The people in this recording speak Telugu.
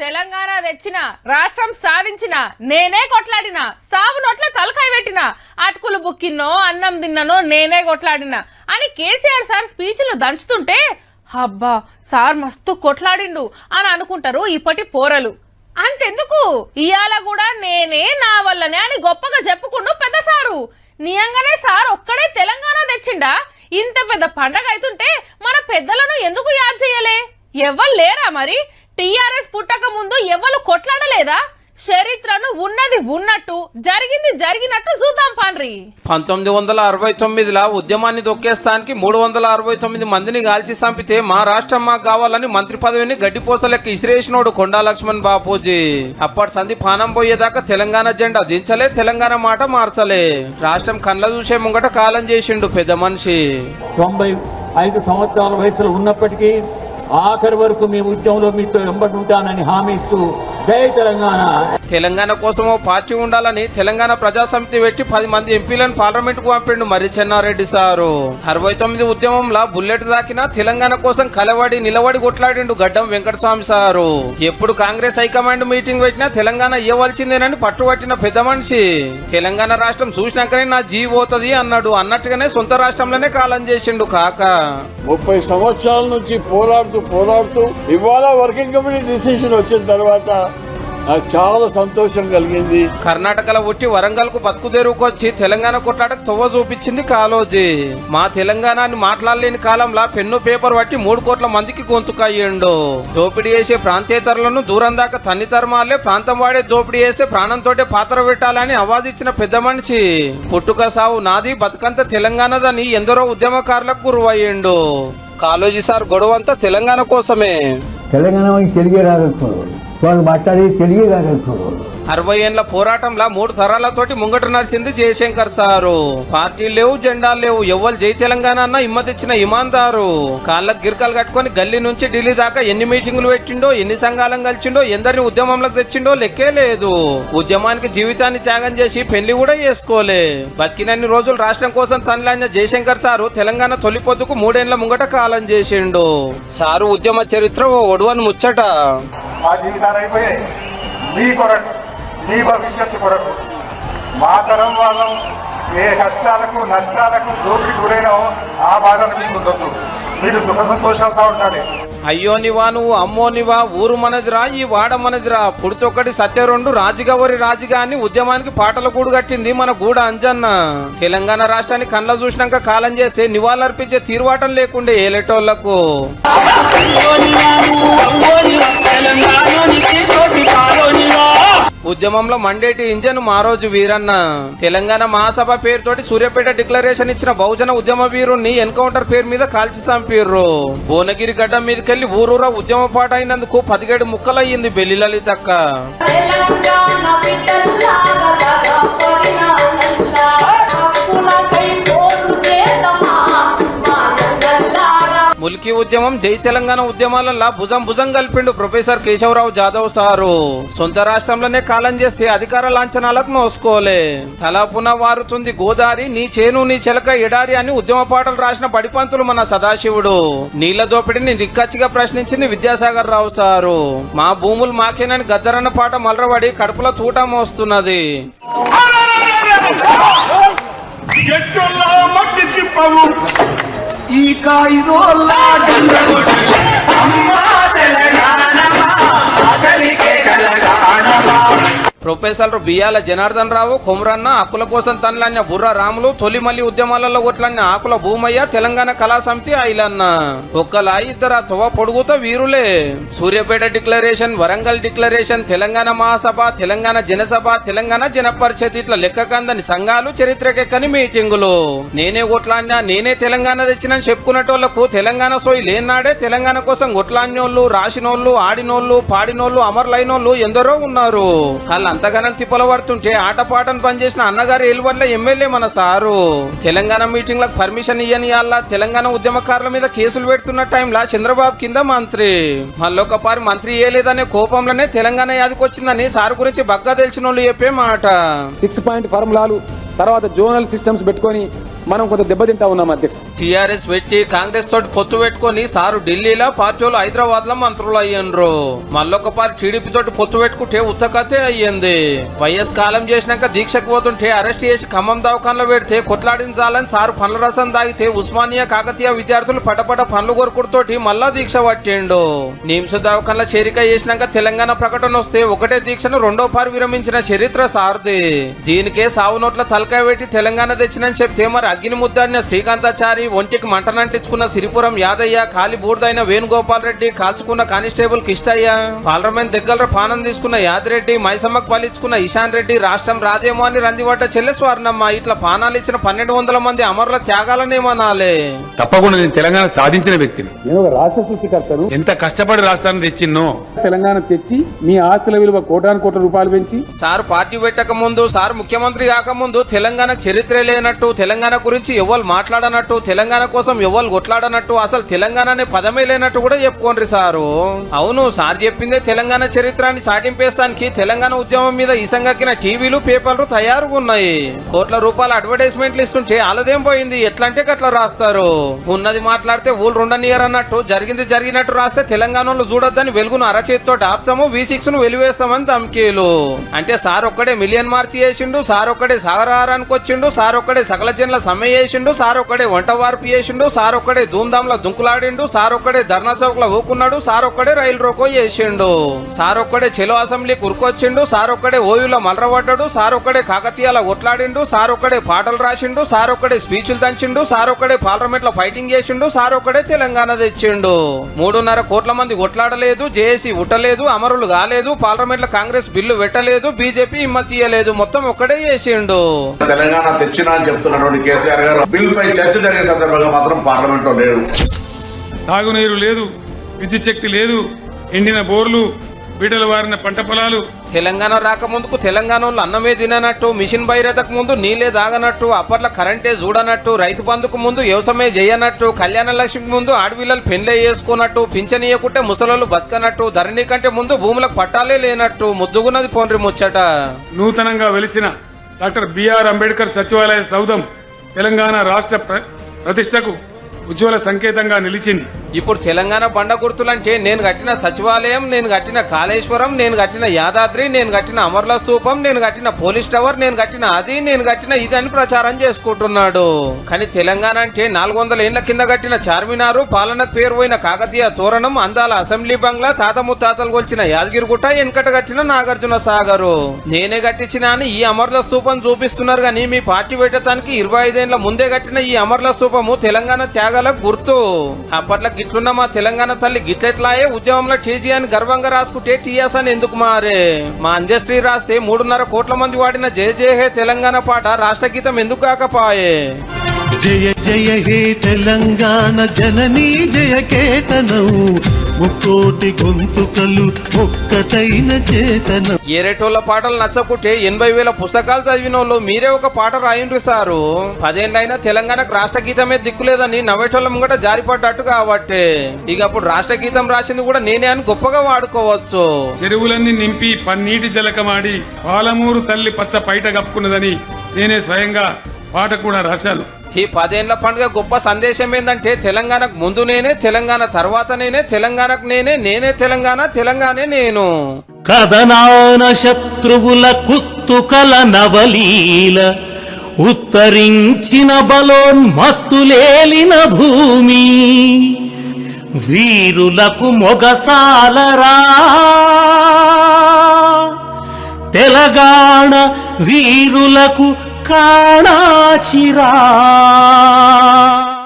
తెలంగాణ తెచ్చిన రాష్ట్రం సాధించిన నేనే కొట్లాడిన సాగు నోట్ల తలకాయ పెట్టిన అటుకులు బుక్కిన్నో అన్నం తిన్ననో నేనే కొట్లాడిన అని కేసీఆర్ సార్ స్పీచ్లు దంచుతుంటే అబ్బా సార్ మస్తు కొట్లాడిండు అని అనుకుంటారు ఇప్పటి పోరలు. అంతెందుకు? ఇయాల కూడా నేనే నా వల్లనే అని గొప్పగా చెప్పుకుంటూ పెద్ద సారు. నియంగానే సార్ ఒక్కడే తెలంగాణ తెచ్చిండా? ఇంత పెద్ద పండగ అవుతుంటే మన పెద్దలను ఎందుకు యాద్ చేయలే? ఎవ్వరు లేరా మరి? టీఆర్ఎస్ పుట్టక ముందు ఎవ్వరు కొట్లాడలేదా? చరిత్రను ఉన్నది ఉన్నట్టు జరిగింది జరిగినట్టు చూద్దాం పాండ్రి. పంతొమ్మిది వందల అరవై తొమ్మిదిలా ఉద్యమాన్ని దొక్కేస్తానికి మూడు వందల అరవై తొమ్మిది మందిని గాల్చి చంపితే మా రాష్ట్రం మాకు కావాలని మంత్రి పదవిని గడ్డిపోసలెక్క ఇసిరేసినోడు కొండా లక్ష్మణ్ బాపూజీ. అప్పటి సంధి పానం పోయేదాకా తెలంగాణ జెండా దించలే తెలంగాణ మాట మార్చలే. రాష్ట్రం కళ్ళ చూసే ముంగట కాలం చేసిండు పెద్ద మనిషి. తొంభై ఐదు సంవత్సరాల వయసులో ఉన్నప్పటికీ ఆఖరి వరకు మేము ఉద్యమంలో మీతో వెంబడి ఉంటానని హామీ ఇస్తూ జై తెలంగాణ. తెలంగాణ కోసం ఓ పార్టీ ఉండాలని తెలంగాణ ప్రజా సమితి పెట్టి పది మంది ఎంపీలను పార్లమెంట్కు పంపిండు మరి చెన్నారెడ్డి సారు. అరవై తొమ్మిది ఉద్యమంలో బుల్లెట్ దాకినా తెలంగాణ కోసం కలవడి నిలబడి కొట్లాడిండు గడ్డం వెంకటస్వామి సారు. ఎప్పుడు కాంగ్రెస్ హైకమాండ్ మీటింగ్ పెట్టినా తెలంగాణ ఇవ్వవలసిందేనని పట్టుబట్టిన పెద్ద మనిషి. తెలంగాణ రాష్ట్రం చూసినాకనే నా జీ పోతది అన్నాడు. అన్నట్టుగానే సొంత రాష్ట్రంలోనే కాలం చేసిండు కాక. ముప్పై సంవత్సరాల నుంచి పోరాడుతూ పోరాడుతూ ఇవాళ వర్కింగ్ కమిటీ డిసిషన్ వచ్చిన తర్వాత నాకు చాలా సంతోషం కలిగింది. కర్ణాటకలో ఉట్టి వరంగల్కు బతుకు తెరువుకొచ్చి తెలంగాణ కొట్లాటకు తొవ్వ చూపించింది కాలోజీ మా తెలంగాణని మాట్లాడలేని కాలంలో పెన్ను పేపర్ పట్టి మూడు కోట్ల మందికి గొంతుకయ్యిండు. దోపిడీ చేసే ప్రాంతేతరులను దూరం దాకా తన్ని తరమాలే ప్రాంతం వాడే దోపిడీ చేసే ప్రాణంతోటే పాత్ర పెట్టాలని అవాజ్ ఇచ్చిన పెద్ద మనిషి. పుట్టుక సావు నాది బతుకంత తెలంగాణదని ఎందరో ఉద్యమకారులకు గురువయ్యిండు. కాలోజీ సార్ గొడవంతా తెలంగాణ కోసమే. తెలంగాణ వాళ్ళకి తెలుగే రాగలుగుతున్నారు వాళ్ళు మాట్లాడి తెలుగే రాగలుగుతున్నారు అరవై ఏళ్ళ పోరాటంలో మూడు తరాలతోటి ముంగట నడిచింది జయశంకర్ సారు. పార్టీలు లేవు జెండాలు లేవు. ఎవ్వరు జై తెలంగాణ అన్న ఇమ్మతిచ్చిన ఇమాందారు. కాళ్ళకు గిరికలు కట్టుకొని గల్లీ నుంచి ఢిల్లీ దాకా ఎన్ని మీటింగులు పెట్టిండో ఎన్ని సంఘాలను కలిసిండో ఎందరిని ఉద్యమంలోకి తెచ్చిండో లెక్కే లేదు. ఉద్యమానికి జీవితాన్ని త్యాగం చేసి పెళ్ళి కూడా చేసుకోలే. బతికినన్ని రోజులు రాష్ట్రం కోసం తనలాడిన జయశంకర్ సారు తెలంగాణ తొలి పొద్దుకు మూడేళ్ళ ముంగట కాలం చేసిండు. సారు ఉద్యమ చరిత్ర ఓ ఒడవని ముచ్చట. మా జీవితాలు అయిపోయాయి. మీ కొరకు. మీ భవిష్యత్తు కొరకు. మా తరం వాళ్ళం ఏ కష్టాలకు నష్టాలకు దోపిడి గురైనామో ఆ బాధలు మీకు వద్దు మీరు సుఖ సంతోషాలతో ఉండాలి. అయ్యో నివా నువ్వు అమ్మో నివా ఊరు మనదిరా ఈ వాడ మనదిరా. పుడితొక్కటి సత్య రెండు రాజుగవరి రాజుగా అని ఉద్యమానికి పాటల కూడు కట్టింది మన గూడ అంజన్న. తెలంగాణ రాష్ట్రాన్ని కళ్ళ చూసినాక కాలం చేసి నివాళులర్పించే తీరువాటం లేకుండే ఏలేటోళ్ళకు. ఉద్యమంలో మండేటి ఇంజన్ మారోజు వీరన్న. తెలంగాణ మహాసభ పేరుతోటి సూర్యాపేట డిక్లరేషన్ ఇచ్చిన బహుజన ఉద్యమ వీరుణ్ణి ఎన్కౌంటర్ పేరు మీద కాల్చి చంపిర్రు. భువనగిరి గడ్డ మీదకెళ్ళి ఊరూరా ఉద్యమ పాట అయినందుకు పదిహేడు ముక్కలయ్యింది బెల్లి లలితక్క. ముల్కీ ఉద్యమం జై తెలంగాణ ఉద్యమాలలో భుజం భుజం కలిపిండు ప్రొఫెసర్ కేశవరావు జాదవ్ సారు. సొంత రాష్ట్రంలోనే కాలం చేసి అధికార లాంఛనాలకు నోసుకోలే. తలపున వారుతుంది గోదారి నీ చేను నీ చెలక ఎడారి అని ఉద్యమ పాటలు రాసిన బడిపంతులు మన సదాశివుడు. నీళ్ళ దోపిడిని నిక్కచ్చిగా ప్రశ్నించింది విద్యాసాగర్ రావు సారు. మా భూములు మాకేనని గద్దరన్న పాట మలరబడి కడుపులో తూట మోస్తున్నది. ఎట్టుల్లో మట్టి చిప్పవు. ఈ కాయిదోల్లా చంద్రగొడ్డలి అమ్మా తెలంగాణమా ప్రొఫెసర్ బియ్యాల జనార్దన్ రావు కొమరన్న హక్కుల కోసం తనలాన్న బుర్ర రాములు తొలిమల్లి ఉద్యమాలలో కొట్లన్న ఆకుల భూమయ్య తెలంగాణ కళా సమితి ఐలన్న. ఒక్కలా ఇద్దరు తొవ పొడుగుతో వీరులే. సూర్యాపేట డిక్లరేషన్ వరంగల్ డిక్లరేషన్ తెలంగాణ మహాసభ తెలంగాణ జనసభ తెలంగాణ జనపరిషత్ ఇట్లా లెక్క కందని సంఘాలు చరిత్రకెక్కని మీటింగులు. నేనే కొట్లాడినా నేనే తెలంగాణ తెచ్చినని చెప్పుకునేటోళ్ళకు తెలంగాణ సోయి లేనాడే తెలంగాణ కోసం కొట్లాడినోళ్ళు రాసినోళ్ళు ఆడినోళ్ళు పాడినోళ్ళు అమరులైనోళ్ళు ఎందరో ఉన్నారు. అలా వాళ్ళు అంతగానం తిప్పలబడుతుంటే ఆటపాటను పనిచేసిన అన్నగారు ఎలువడ్ల ఎమ్మెల్యే మన సారు. తెలంగాణ మీటింగ్లకు పర్మిషన్ ఇయ్యని వాళ్ళ తెలంగాణ ఉద్యమకారుల మీద కేసులు పెడుతున్న టైంలో చంద్రబాబు కింద మంత్రి. మళ్ళొకపారి మంత్రి ఏలేదనే కోపంలోనే తెలంగాణ యాదికొచ్చిందని సారు గురించి బగ్గా తెలిసిన వాళ్ళు చెప్పే మాట. సిక్స్ పాయింట్ ఫార్ములాలు తర్వాత జోనల్ సిస్టమ్స్ పెట్టుకొని మనం కొంత దెబ్బతింటా ఉన్నాం అధ్యక్ష. టిఆర్ఎస్ పెట్టి కాంగ్రెస్ తోటి పొత్తు పెట్టుకొని సారు ఢిల్లీలో పార్టీలు హైదరాబాద్లో మంత్రులు అయ్యిండ్రు. మళ్ళొక పార్టీ టీడీపీ తోటి పొత్తు పెట్టుకుంటే ఉత్తకతే అయ్యింది. వైఎస్ కాలం చేసినాక దీక్షకు పోతుంటే అరెస్ట్ చేసి ఖమ్మం దవాఖానలో పెడితే కొట్లాడించాలని సారు పండ్ల రసం తాగితే ఉస్మానియా కాకతీయ విద్యార్థులు పటపట పండ్లు కొరుకుడుతోటి మళ్ళా దీక్ష పట్టిండు. నిమ్స్ దవాఖానలో చేరిక చేసినాక తెలంగాణ ప్రకటన వస్తే ఒకటే దీక్షను రెండో పారు విరమించిన చరిత్ర సారది. దీనికే సావు నోట్ల తలకాయ పెట్టి తెలంగాణ తెచ్చినని చెప్తే మరి అగ్ని ముద్దాడిన శ్రీకాంతాచారి ఒంటికి మంటనంటించుకున్న సిరిపురం యాదయ్య కాలి బూర్దైన వేణుగోపాల్ రెడ్డి కాల్చుకున్న కానిస్టేబుల్ కిష్టయ్య పార్లమెంట్ దగ్గర పానం తీసుకున్న యాదిరెడ్డి మైసమ్మకు పాలించుకున్న ఇషాన్ రెడ్డి రాష్ట్రం రాదేమో అని రందిపడ్డ చెల్లె స్వర్ణమ్మ ఇట్లా పానాలు ఇచ్చిన పన్నెండు వందల మంది అమరుల త్యాగాలనేమనాలే తప్పకుండా నేను తెలంగాణ సాధించిన వ్యక్తిని. నేను రాష్ట్ర సృష్టికర్తను. ఎంత కష్టపడి రాష్ట్రాన్ని తెచ్చిన్నో. తెలంగాణ తెచ్చి మీ ఆస్తుల విలువ కోటాను కోట్ల రూపాయలు పెంచి సార్ పార్టీ పెట్టక ముందు సార్ ముఖ్యమంత్రి కాకముందు తెలంగాణ చరిత్ర లేనట్టు తెలంగాణ గురించి ఎవరు మాట్లాడనట్టు తెలంగాణ కోసం ఎవరు కొట్లాడనట్టు అసలు తెలంగాణ అనే పదమే లేనట్టు కూడా చెప్పుకోండి సారు. అవును సార్ చెప్పిందే తెలంగాణ చరిత్రాన్ని సాటింపేస్తానికి తెలంగాణ ఉద్యమం మీద ఇసంగక్కిన టీవీలు పేపర్లు తయారుగా ఉన్నాయి కోట్ల రూపాయల అడ్వర్టైజ్మెంట్లు ఇస్తుంటే అలదేం పోయింది? ఎట్లంటే గట్లా రాస్తారు. ఉన్నది మాట్లాడితే ఊళ్ళు రెండనియర్ అన్నట్టు జరిగింది జరిగినట్టు రాస్తే తెలంగాణలో చూడొద్దని వెలుగును అరచేతితో ఆపుతాము వి సిక్స్ను వెలివేస్తామని ధమ్కీలు. అంటే సార్ ఒక్కడే మిలియన్ మార్చి చేసిండు సార్ ఒక్కడే సాగరహారానికి వచ్చిండు సార్ ఒక్కడే సకల జన్ల సమ్మె చేసిండు సార్ ఒక్కడే వంట వార్పు చేసిండు సార్ ఒక్కడే ధూమ్ధాంలో దుంకులాడిండు సార్ ఒక్కడే ధర్నా చౌక్లో ఊకున్నాడు సార్ ఒక్కడే రైలు రోకో చేసిండు. సార్ ఒక్కడే చెలో అసెంబ్లీ కురుకొచ్చిండు సార్ ఒక్కడే ఓయూలో మలరబడ్డాడు సార్ ఒక్కడే కాకతీయాల ఒట్లాడిండు సార్ ఒక్కడే పాటలు రాసిండు సార్ ఒక్కడే స్పీచ్లు దంచిండు సార్ ఒక్కడే పార్లమెంట్లో ఫైటింగ్ చేసిండు సార్ ఒక్కడే తెలంగాణ తెచ్చిండు. మూడున్నర కోట్ల మంది కొట్లాడలేదు జేఏసీ ఉట్టలేదు అమరులు కాలేదు పార్లమెంట్లో కాంగ్రెస్ బిల్లు పెట్టలేదు బీజేపీ హిమ్మతీయలేదు మొత్తం ఒక్కడే చేసిండు. తెలంగాణ తెచ్చినా అని చెప్తున్నటువంటి కేసీఆర్ గారు. బిల్ పై చర్చ జరిగే సందర్భంగా మాత్రం పార్లమెంట్లో లేరు. తాగునీరు లేదు విద్యుత్ శక్తి లేదు ఎండిన బోర్లు బీటలు వారిన పంట పొలాలు. తెలంగాణ రాకముందుకు తెలంగాణ వాళ్ళు అన్నమే తిననట్టు మిషన్ బైరతకు ముందు నీళ్ళే దాగనట్టు అప్పట్లో కరెంటే చూడనట్టు రైతు బంధుకు ముందు వ్యవసాయమే చేయనట్టు కళ్యాణ లక్ష్మికి ముందు ఆడపిల్లలు పెళ్ళే చేసుకున్నట్టు పింఛనీయకుంటే ముసలోళ్ళు బతకనట్టు ధరణి కంటే ముందు భూములకు పట్టాలే లేనట్టు ముద్దుగున్నది పోండ్రి ముచ్చట. నూతనంగా వెలిసిన డాక్టర్ బిఆర్ అంబేద్కర్ సచివాలయ సౌధం తెలంగాణ రాష్ట్ర ప్రతిష్టకు ఉజ్వల సంకేతంగా నిలిచింది. ఇప్పుడు తెలంగాణ బండ గుర్తులంటే నేను కట్టిన సచివాలయం నేను కట్టిన కాళేశ్వరం నేను కట్టిన యాదాద్రి నేను కట్టిన అమర్ల స్తూపం నేను కట్టిన పోలీస్ టవర్ నేను కట్టిన అది నేను కట్టిన ఇది అని ప్రచారం చేసుకుంటున్నాడు. కానీ తెలంగాణ అంటే నాలుగు వందల ఏళ్ళ కింద కట్టిన చార్మినారు పాలనకు పేరు పోయిన కాకతీయ తోరణం అందాల అసెంబ్లీ బంగ్లా తాత ముత్తాతలు కొలిచిన యాదగిరిగుట్ట వెనకట కట్టిన నాగార్జున సాగరు. నేనే కట్టించిన అని ఈ అమర్ల స్తూపం చూపిస్తున్నారు కానీ మీ పార్టీ పెట్టడానికి ఇరవై ఐదేళ్ళ ముందే కట్టిన ఈ అమర్ల స్తూపము తెలంగాణ త్యాగ త్యాగాలకు గుర్తు. అప్పట్లో గిట్లున్న మా తెలంగాణ తల్లి గిట్లెట్లాయే ఉద్యమంలో టీజీ అని గర్వంగా రాసుకుంటే టీఎస్ అని ఎందుకు మారే? మా అంజశ్రీ రాస్తే మూడున్నర కోట్ల మంది వాడిన జయ జయ హే తెలంగాణ పాట రాష్ట్ర గీతం ఎందుకు కాకపాయే? జయ జయ హే తెలంగాణ జననీ జయ కేతనం. ముక్కోటి గొంతుకలు ఒక్కటైన చేతనం. ఏరేటోళ్ళ పాటలు నచ్చకుంటే ఎనభై వేల పుస్తకాలు చదివిన వాళ్ళు మీరే ఒక పాట రాయండ్రి సారు. పదేళ్ళైనా తెలంగాణకు రాష్ట్ర గీతమే దిక్కులేదని నవ్వేటోళ్ళ ముంగట జారిపడ్డట్టు కాబట్టి. ఇక అప్పుడు రాష్ట్ర గీతం రాసింది కూడా నేనే అని గొప్పగా వాడుకోవచ్చు. చెరువులన్నీ నింపి పన్నీటి జలకమాడి పాలమూరు తల్లి పచ్చ పైట కప్పుకున్నదని నేనే స్వయంగా పాట కూడా రాశాను. ఈ పదేళ్ళ పండుగ గొప్ప సందేశం ఏంటంటే తెలంగాణకు ముందు నేనే తెలంగాణ తర్వాత నేనే తెలంగాణకు నేనే నేనే తెలంగాణ తెలంగాణే నేను. కథనాన శత్రువుల కుత్తుకల నవలీల ఉత్తరించిన బలోన్మత్తులేలిన భూమి వీరులకు మొగసాలరా తెలంగాణ వీరులకు കാണാചിരാ